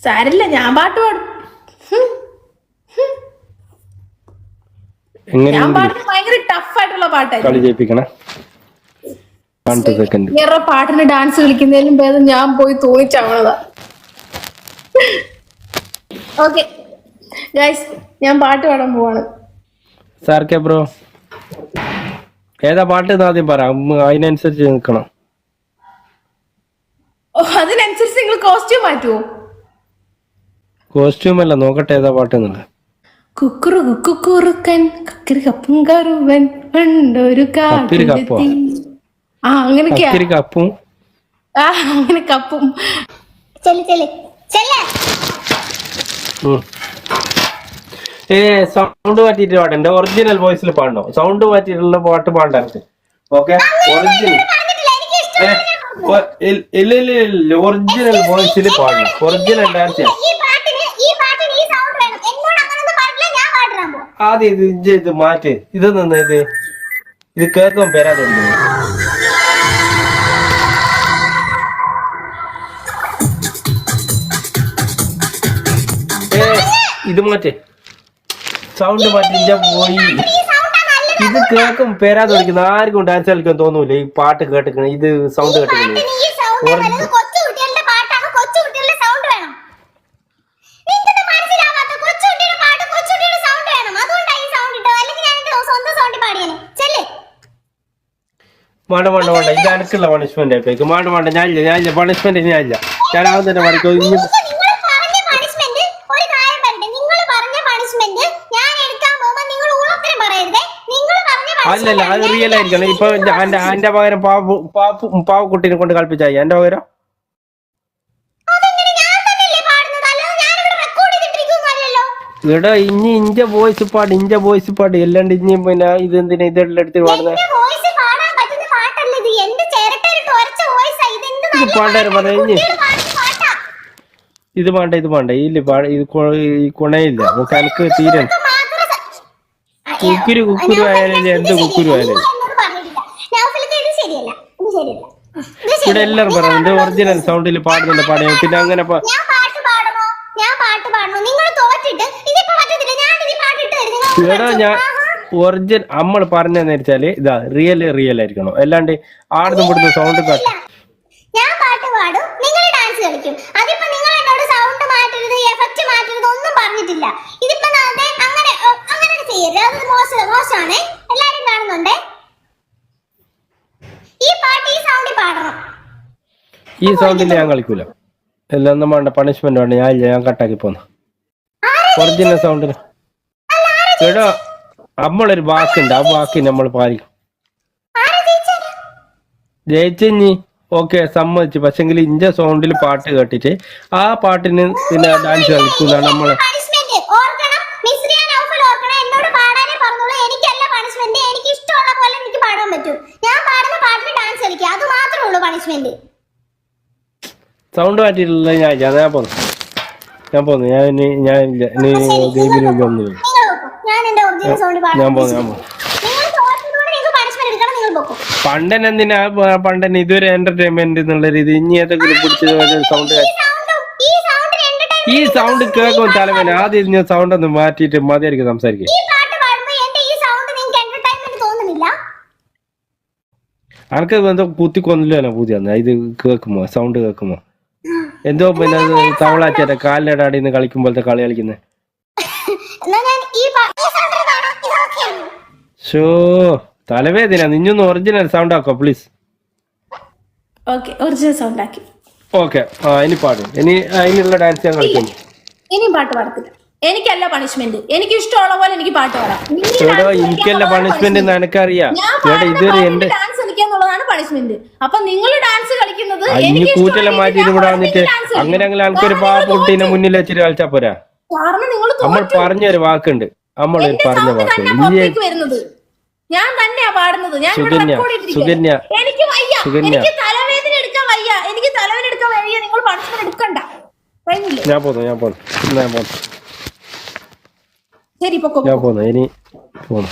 സാരില്ല ഞാൻ പാട്ട് പാടും. ഞാൻ പാടുന്നത് ഭയങ്കര ടഫ് ആയിട്ടുള്ള പാട്ടായിരിക്കും. വേറെ പാട്ടിന് ഡാൻസ് കളിക്കുന്നതിലും ഭേദം ഞാൻ പോയി തൂങ്ങിച്ചാവണതാ ഓക്കെ ഗൈസ് ഞാൻ പാട്ട് പാടാൻ പോവാണ്. സാർക്കെ ബ്രോ? ഏതാ പാട്ട് ആദ്യം പറ. അതിനനുസരിച്ച് നിൽക്കണം. ഓ അതിനനുസരിച്ച് നിങ്ങൾ കോസ്റ്റ്യൂം മാറ്റുമോ കോസ്റ്റ്യൂം അല്ല നോക്കട്ടെ ഏതാ പാട്ട് എന്നുള്ളത് കുക്കുറു കുക്കുറുക്കൻ കക്കിരി കപ്പും കറുവൻ പണ്ടൊരു കപ്പിരി കപ്പോ? ആ അങ്ങനെയൊക്കെയാ. കക്കിരി കപ്പും. ആ അങ്ങനെ കപ്പും. ചെല്ല് ചെല്ല് ചെല്ല്. ഉം. ഏ സൗണ്ട് മാറ്റിയിട്ട് പാടണ്ട ഒറിജിനൽ വോയിസിൽ പാടണോ? സൗണ്ട് മാറ്റിയിട്ടുള്ള പാട്ട് പാടരുത് ഓക്കെ ഒറിജിനൽ ഇല്ല ഇല്ല, ഇല്ല ഒറിജിനൽ വോയിസിൽ പാടണം. ഒറിജിനൽ ഡാൻസ് ചെയ്യാം ഈ പാട്ടിന് ഈ പാട്ടിന് ഈ സൗണ്ട് വേണം എന്നോട് അങ്ങനൊന്നും പറഞ്ഞില്ല ഞാൻ പാടിടാൻ പോകും ആദ്യം ഇത് ഇജ്ജ് ഇത് മാറ്റ് ഇത് നിന്ന് ഇത് ഇത് കേൾക്കാൻ വരാതെ ഏ ഇത് മാറ്റേ. സൗണ്ട് മാറ്റി ഇജ്ജ പോയി. ഇത് കേൾക്കും പേരാതെ ആർക്കും ഡാൻസ് കളിക്കാൻ തോന്നൂല. ഈ പാട്ട് കേട്ടിക്കണേ ഇത് സൗണ്ട് കേട്ടിക്കണേ വേണ്ട വേണ്ട. വേണ്ട ഇത് എനിക്കുള്ള പണിഷ്മെന്റ് ആയിപ്പോയി വേണ്ട വേണ്ട ഞാനില്ല ഞാനില്ല പണിഷ്മെന്റ് ഞാനില്ല ഞാൻ ആദ്യം തന്നെ പഠിക്കും. ഇനി അല്ലല്ല അത് റിയൽ ആയിരിക്കണം. ഇപ്പൊ എന്റെ എന്റെ പകരം പാവ പാപ്പു പാവക്കുട്ടീനെ കൊണ്ട് കളിപ്പിച്ചായി. എന്റെ പകരം? ഇവിടെ ഇനി ഇഞ്ച വോയിസ് പാട് ഇഞ്ച വോയിസ് പാട്. എല്ലാണ്ട് ഇനി പിന്നെ ഇത് എന്തിനാ ഇതെല്ലാം എടുത്ത് പാടുന്നത് എന്റെ വോയിസ് പാടാൻ പറ്റുന്ന പാട്ടല്ല ഇത് വേണ്ട ഇത് വേണ്ട ഇല്ല ഇത് ഈ കുണയില്ല. നമുക്ക് എനിക്ക് തീരെ കുക്കുരു കുക്കുരു ആയാലും എന്ത്. കുക്കുരു ആയാലും. ഇവിടെ എല്ലാവരും പറഞ്ഞു എന്റെ ഒറിജിനൽ സൗണ്ടിൽ പാടുന്നുണ്ട് പാടിയ പിന്നെ അങ്ങനെ പ- ഞാൻ ഒറിജിനൽ നമ്മൾ പറഞ്ഞെന്ന് വെച്ചാൽ ഇതാ റിയൽ റിയൽ ആയിരിക്കണം. അല്ലാണ്ട് ആടുന്ന് ഇവിടുന്ന് സൗണ്ട് ഞാൻ പാട്ട് പാടും. നിങ്ങൾ ഡാൻസ് കളിക്കും. അതിപ്പോ നിങ്ങൾ എന്നോട് സൗണ്ട് മാറ്റരുത് എഫക്റ്റ് മാറ്റരുത് ഒന്നും പറഞ്ഞിട്ടില്ല. ഇതിപ്പോ അങ്ങനെ അങ്ങനെ ചെയ്യരുത്. അത് മോശം മോശമാണ് എല്ലാരും കാണുന്നുണ്ടേ? ഈ പാട്ട് ഈ സൗണ്ടിൽ പാടണം. ഈ സൗണ്ടിൽ ഞാൻ കളിക്കൂല. എല്ലാം വേണ്ട പണിഷ്മെന്റ് വേണ്ട. ഞാൻ ഇല്ല ഞാൻ കട്ടാക്കി പോന്ന. ഒറിജിനൽ സൗണ്ടിന് എടോ നമ്മളൊരു വാക്കുണ്ട് ആ വാക്ക് നമ്മൾ പാലിക്കും. ആരാ ജയിച്ചത് ജയിച്ചി ഓക്കെ സമ്മതിച്ചു. പക്ഷെങ്കിൽ ഇഞ്ച സൗണ്ടിൽ പാട്ട് കേട്ടിട്ട് ആ പാട്ടിന് പിന്നെ ഡാൻസ് കളിക്കുന്ന നമ്മൾ. സൗണ്ട് മാറ്റിയിട്ടില്ല ഞാൻ ഞാൻ പോന്നു. ഞാൻ പോന്നു. ഞാൻ ഞാൻ ഗെയിമിന് മുമ്പ് ഒന്നും നിങ്ങൾ പൊക്കോ ഞാൻ ഞാൻ പണ്ടൻ എന്തിനാ പണ്ടൻ ഇതൊരു എന്റർടൈൻമെന്റ് എന്നുള്ള രീതി ഇനി ഏതെങ്കിലും പിടിച്ച് സൗണ്ട് ഈ സൗണ്ടും കേൾക്കും തലവൻ ആദ്യം ഞാൻ സൗണ്ട് ഒന്ന് മാറ്റിയിട്ട് മതിയായിരിക്കും സംസാരിക്കും അനക്ക് എന്തോ കുത്തി കൊന്നില്ലോ പൂതി വന്ന ഇത് കേൾക്കുമോ? സൗണ്ട് കേൾക്കുമോ? എന്തോ പിന്നെ തവളാച്ചേട്ട കാലിന്റെ നിന്ന് കളിക്കുമ്പോഴത്തെ കളി കളിക്കുന്നത് എന്നാ ഞാൻ ഈ പാ- ഈ സൗണ്ട് പാടാം ഇത് ഓക്കെയാണ് ഷോ തലവേദന. നിഞ്ഞൊന്ന് ഒറിജിനൽ സൗണ്ട് ആക്കോ പ്ലീസ് ഓക്കെ ഒറിജിനൽ സൗണ്ട് ആക്കി. ഓക്കെ ആ ഇനി പാടും. ഇനി അതിനുള്ള ഡാൻസ് ഞാൻ കളിക്കും. ഇനി പാട്ട് പാടത്തില്ല. എനിക്കല്ല പണിഷ്മെന്റ് എനിക്ക് ഇഷ്ടമുള്ള പോലെ എനിക്ക് പാട്ട് പാടാം. എനിക്കല്ല പണിഷ്മെന്റ് എന്റെ ഡാൻസ് പണിഷ്മെന്റ് അപ്പൊ നിങ്ങൾ ഡാൻസ് കളിക്കുന്നത് മാറ്റി ഇവിടെ വന്നിട്ട് dance കളിക്കും. ആൾക്കൊരു മുന്നിൽ വെച്ചിട്ട് കളിച്ചാ പോരാ. നമ്മൾ പറഞ്ഞൊരു വാക്കുണ്ട്. നമ്മൾ പറഞ്ഞ വാക്ക്. വരുന്നത്. ഞാൻ തന്നെയാ പാടുന്നത്. ഞാൻ സുകന്യ, എനിക്ക് വയ്യ. എനിക്ക് തലവേദന എടുക്കാൻ വയ്യ. എനിക്ക് തലവേദന എടുക്കാൻ വയ്യ. നിങ്ങൾ പണിഷ്മെന്റ് എടുക്കണ്ട. ഞാൻ പോന്നു ഞാൻ പോന്നു. ഞാൻ പോന്നു. ശരി ഞാൻ പോന്നു ഇനി പോന്നു.